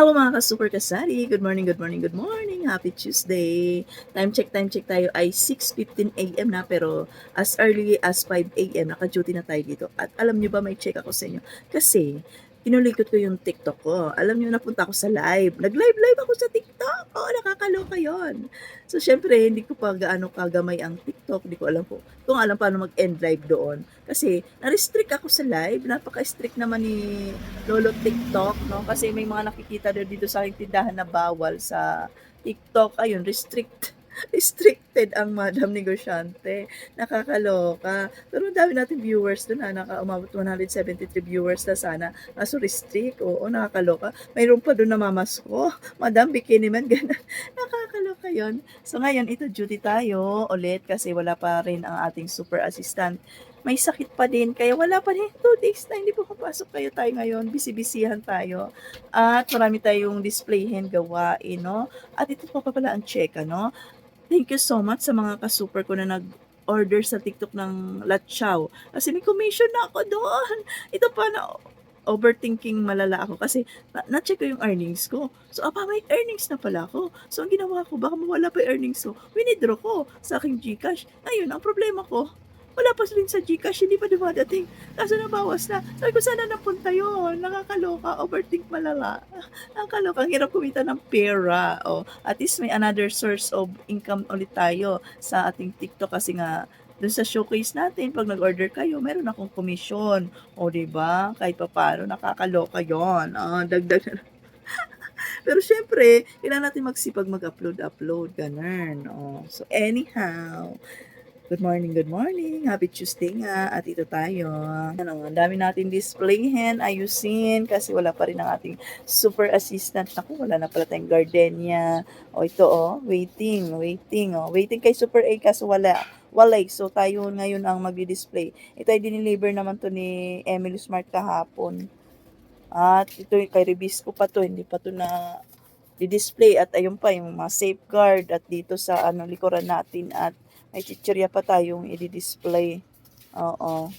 Hello mga ka-super kasari. Good morning, good morning, good morning. Happy Tuesday. Time check, time check tayo ay 6.15 a.m. na pero as early as 5 a.m. naka-duty na tayo dito. At alam nyo ba may check ako sa inyo? Kasi pinulikot ko yung TikTok ko. Alam nyo, napunta ako sa live. Nag-live-live ako sa TikTok. Oo, nakakaloka yon. So, syempre, hindi ko pa gaano kagamay ang TikTok. Hindi ko alam po kung alam paano mag-end live doon. Kasi, na-restrict ako sa live. Napaka-strict naman ni Lolo TikTok, no? Kasi may mga nakikita dito sa aking tindahan na bawal sa TikTok. Ayun, restrict restricted ang madam negosyante. Nakakaloka. Pero ang dami natin viewers doon ha. Naka-umabot 173 viewers na sana. Kaso restrict. Oo, nakakaloka. Mayroon pa doon na ko. Madam, bikini man. Ganun. Nakakaloka yon So ngayon, ito duty tayo ulit kasi wala pa rin ang ating super assistant may sakit pa din, kaya wala pa rin 2 days na hindi po papasok kayo tayo ngayon, bisibisihan tayo. At marami tayong displayhin gawain, no? At ito pa pala ang check, ano? Thank you so much sa mga ka-super ko na nag order sa TikTok ng Latchaw. Kasi may commission na ako doon. Ito pa na overthinking malala ako kasi na- na-check ko yung earnings ko. So, apa, may earnings na pala ako. So, ang ginawa ko, baka mawala pa yung earnings ko. Winidraw ko sa aking Gcash. Ayun, ang problema ko, wala pa rin sa Gcash, hindi pa dumadating. Kaso nabawas na. Sabi ko, sana napunta yun? Nakakaloka, overthink malala. Nakakaloka, ang hirap kumita ng pera. O, at least may another source of income ulit tayo sa ating TikTok kasi nga, dun sa showcase natin, pag nag-order kayo, meron akong commission. O, ba? Kahit pa paano, nakakaloka yon Ah, dagdag pero syempre, kailangan natin magsipag mag-upload-upload, ganun. Oh. So, anyhow, good morning, good morning. Happy Tuesday nga. At ito tayo. Ano, ang dami natin displayhin, ayusin, kasi wala pa rin ang ating super assistant. Naku, wala na pala tayong gardenia. O, ito, oh, waiting, waiting, oh. Waiting kay Super A, kaso wala. Walay. So, tayo ngayon ang magdi-display. Ito ay diniliver naman to ni Emily Smart kahapon. At ito kay Rebisco pa to, hindi pa to na di-display at ayun pa yung mga safeguard at dito sa ano likuran natin at may chichirya pa tayong i-display. Oo.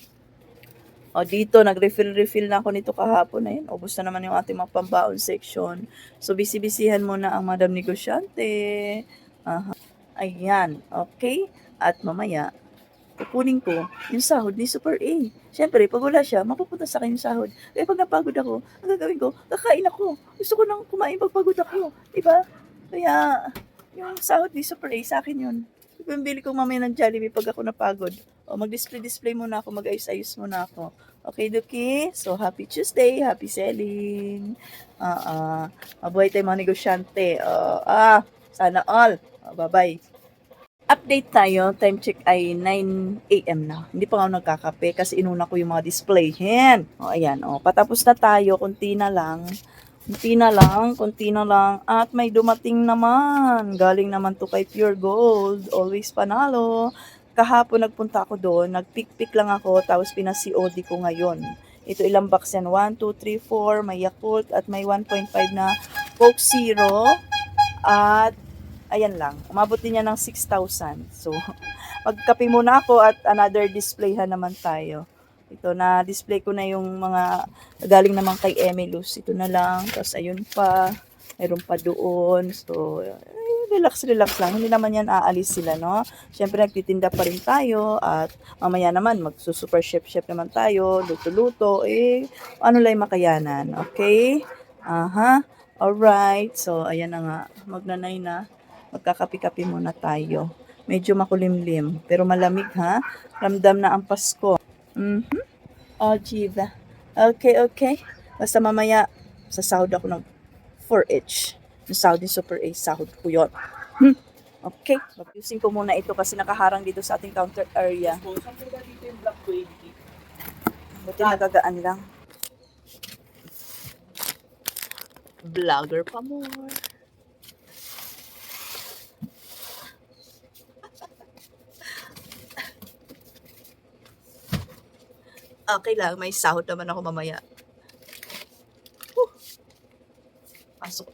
O dito, nag-refill-refill na ako nito kahapon na yun. Ubus na naman yung ating mga pambaon section. So, bisi-bisihan muna ang Madam Negosyante. Aha. Ayan. Okay? At mamaya, kukunin ko yung sahod ni Super A. Siyempre, pag wala siya, mapupunta sa akin yung sahod. Kaya pag napagod ako, ang gagawin ko, kakain ako. Gusto ko nang kumain pag pagod ako. Diba? Kaya, yung sahod ni Super A, sa akin yun. Pambili ko mamaya ng Jollibee pag ako napagod. O, mag-display-display muna ako, mag-ayos-ayos muna ako. Okay, Duki? So, happy Tuesday, happy selling. Ah, ah. mabuhay tayo mga negosyante. Oh, ah, sana all. Oh, bye-bye. Update tayo, time check ay 9 a.m. na. Hindi pa ako nagkakape kasi inuna ko yung mga display. Yan. O, ayan. O, patapos na tayo. Kunti na lang. Kunti na lang. Kunti na lang. At may dumating naman. Galing naman to kay Pure Gold. Always panalo. Kahapon nagpunta ako doon. Nagpick-pick lang ako. Tapos pinasi-OD ko ngayon. Ito ilang box yan. 1, 2, 3, 4. May Yakult. At may 1.5 na Coke Zero. At ayan lang, umabot din niya ng 6,000. So, magkape muna ako at another display ha naman tayo. Ito na display ko na yung mga galing naman kay Emilus. Ito na lang. Tapos ayun pa. Meron pa doon. So, relax, relax lang. Hindi naman yan aalis sila, no? Siyempre, nagtitinda pa rin tayo. At mamaya naman, magsusuper chef-chef naman tayo. Luto-luto. Eh, ano lang makayanan. Okay? Aha. Alright. So, ayan na nga. Magnanay na magkakapi-kapi muna tayo. Medyo makulimlim, pero malamig ha. Ramdam na ang Pasko. Mhm. Oh, Jiva. Okay, okay. Basta mamaya, sa sahod ako ng 4 each. Yung sahod ni Super A, sahod ko yun. Hmm. Okay. Using ko muna ito kasi nakaharang dito sa ating counter area. Buti nagagaan lang. Vlogger pa more. Okay lang, may sahod naman ako mamaya. Whew. Pasok.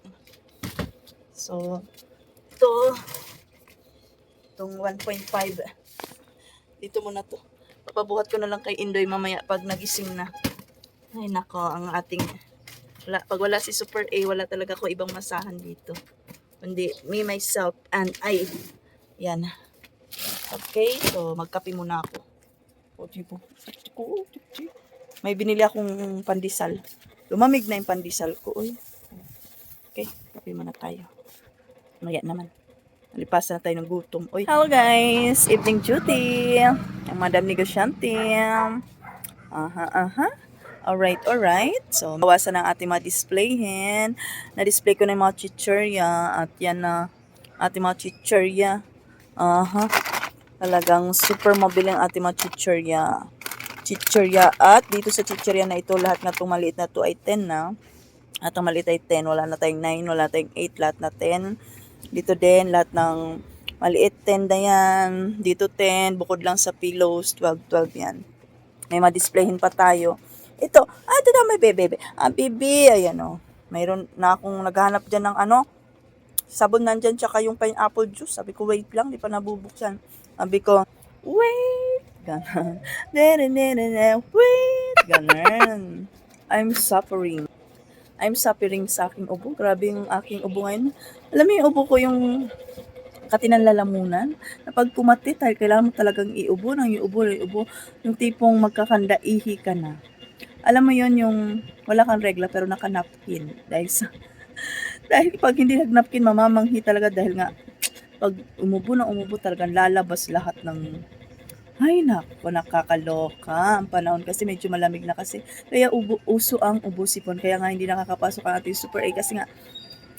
So, ito, itong 1.5. Dito muna to. Papabuhat ko na lang kay Indoy mamaya pag nagising na. Ay nako, ang ating Wala, pag wala si Super A, wala talaga ako ibang masahan dito. Kundi me, myself, and I. Yan. Okay, so magkape muna ako. O, tipo. May binili akong pandesal. Lumamig na yung pandesal ko. Uy. Okay, kape muna tayo. Maya naman. Nalipasan na tayo ng gutom. Uy. Hello guys! Evening duty! Ang madam negosyante. Aha, aha. Alright, alright. So, bawasan ang ating mga displayhin. Na-display ko na yung mga chichurya. At yan na ating mga chichurya. Aha. Talagang super mobile ang ating mga chichurya. Chichurya. At dito sa chichurya na ito, lahat na itong maliit na to ay 10 na. At ang maliit ay 10. Wala na tayong 9, wala tayong 8, lahat na 10. Dito din, lahat ng maliit 10 na yan. Dito 10, bukod lang sa pillows, 12, 12 yan. May ma-displayhin pa tayo. Ito, ah, ito na may bebe. Ah, bibi, ayan o. Mayroon na akong naghahanap dyan ng ano, sabon nandyan, tsaka yung pineapple juice. Sabi ko, wait lang, di pa nabubuksan. Sabi ko, wait, ganon. Wait, ganon. I'm suffering. I'm suffering sa aking ubo. Grabe yung aking ubo ngayon. Alam mo yung ubo ko yung katinan lalamunan. Na pag pumati tayo, kailangan mo talagang iubo ng iubo, iubo. Yung tipong magkakanda, ihi ka na. Alam mo yon yung wala kang regla pero naka-napkin. Dahil sa, dahil pag hindi nag-napkin, mamamanghi talaga dahil nga pag umubo na umubo talagang lalabas lahat ng ay nako, nakakaloka ang panahon kasi medyo malamig na kasi. Kaya ubo, uso ang ubo sipon. Kaya nga hindi nakakapasok ang ating Super A kasi nga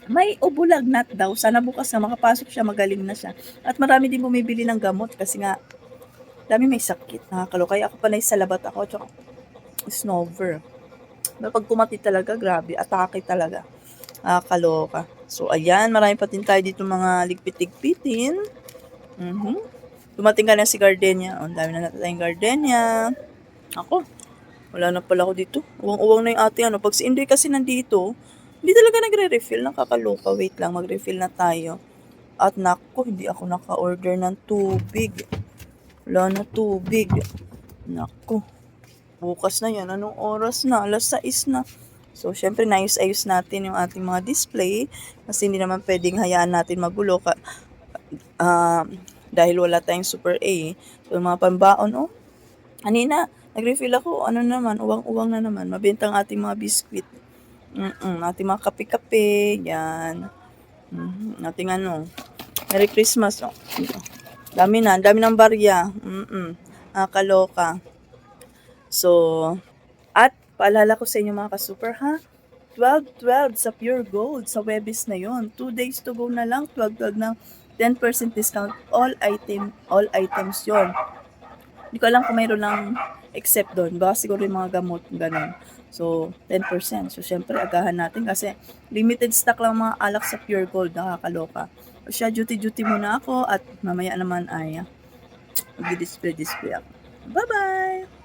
may ubo lagnat daw. Sana bukas na makapasok siya, magaling na siya. At marami din bumibili ng gamot kasi nga dami may sakit. Nakakaloka. Kaya ako panay sa labat ako. Tsaka snover. Pag kumati talaga, grabe. Atake talaga. Nakakaloka. So, ayan. Marami pa din tayo dito mga ligpit-ligpitin. Mhm. Dumating ka na si Gardenia. Oh, ang dami na natin tayong Gardenia. Ako, wala na pala ako dito. Uwang-uwang na yung ate. Ano. Pag si Indoy kasi nandito, hindi talaga nagre-refill. Nakakaloka. Wait lang, mag-refill na tayo. At nako, hindi ako naka-order ng tubig. Wala na tubig. Nako. Bukas na yan. Anong oras na? Alas 6 na. So, syempre, naayos-ayos natin yung ating mga display. Kasi hindi naman pwedeng hayaan natin magulo. Ka, ah, dahil wala tayong Super A. So, mga pambaon, oh. Kanina, nag-refill ako. Ano naman, uwang-uwang na naman. Mabenta ang ating mga biskwit. Mm-mm, ating mga kape-kape. Yan. Mm-hmm. Ating ano. Merry Christmas. Oh. Dami na. Dami ng barya. Mm-mm. Nakakaloka. So, at paalala ko sa inyo mga ka-super ha, 12-12 sa Pure Gold sa Webis na yon. 2 days to go na lang, 12-12 ng 10% discount all item all items yon. Hindi ko alam kung mayroon lang except doon. Baka siguro yung mga gamot, ganun. So, 10%. So, syempre, agahan natin kasi limited stock lang mga alak sa Pure Gold. Nakakaloka. So, siya, duty-duty muna ako at mamaya naman ay mag-display-display ako. Bye-bye!